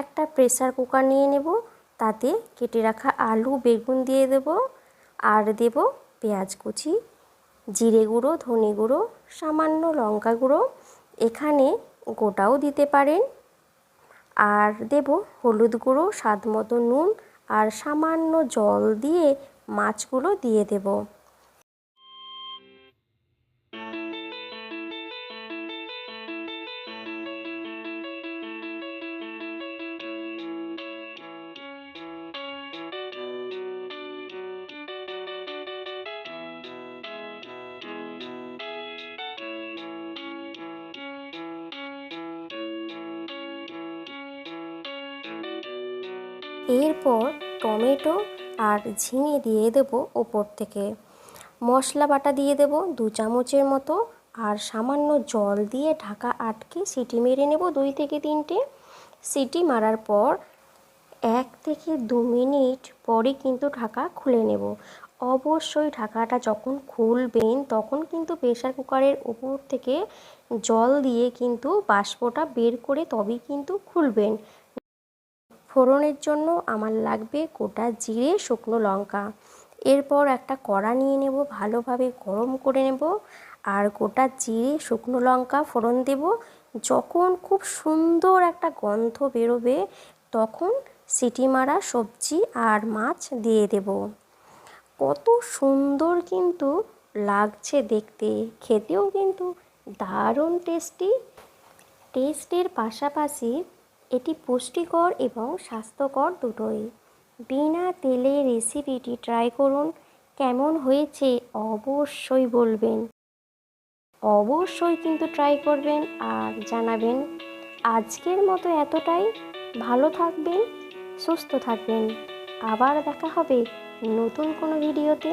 একটা pressure cooker নিয়ে নেব, তাতে কেটে রাখা আলু, বেগুন দিয়ে দেব, আর দেব পেঁয়াজ কুচি, জিরে গুঁড়ো, ধনে গুঁড়ো, সামান্য লঙ্কা গুঁড়ো, এখানে গোটাও দিতে পারেন। আর দেব হলুদ গুঁড়ো, স্বাদ মতো নুন, আর সামান্য জল দিয়ে মাছগুলো দিয়ে দেব। এরপর টমেটো আর ঝিঙে দিয়ে দেবো ওপর থেকে। মশলা বাটা দিয়ে দেবো দু চামচের মতো আর সামান্য জল দিয়ে ঢাকা আটকে সিটি মেরে নেব দুই থেকে তিনটে। সিটি মারার পর এক থেকে দু মিনিট পরে কিন্তু ঢাকা খুলে নেব। অবশ্যই ঢাকাটা যখন খুলবেন তখন কিন্তু প্রেশার কুকারের উপর থেকে জল দিয়ে কিন্তু বাষ্পটা বের করে তবেই কিন্তু খুলবেন। ফোড়নের জন্য আমার লাগবে গোটা জিরে শুকনো লঙ্কা। এরপর একটা কড়া নিয়ে নেব, ভালোভাবে গরম করে নেব আর গোটা জিরে শুকনো লঙ্কা ফোড়ন দেব। যখন খুব সুন্দর একটা গন্ধ বেরোবে তখন সিটি মারা সবজি আর মাছ দিয়ে দেব। কত সুন্দর কিন্তু লাগছে দেখতে, খেতেও কিন্তু দারুণ টেস্টি। টেস্টের পাশাপাশি এটি পুষ্টিকর এবং স্বাস্থ্যকর দুটোই। বিনা তেলে রেসিপিটি ট্রাই করুন। কেমন হয়েছে অবশ্যই বলবেন। অবশ্যই কিন্তু ট্রাই করবেন আর জানাবেন। আজকের মতো এতটাই। ভালো থাকবেন, সুস্থ থাকবেন। আবার দেখা হবে নতুন কোনো ভিডিওতে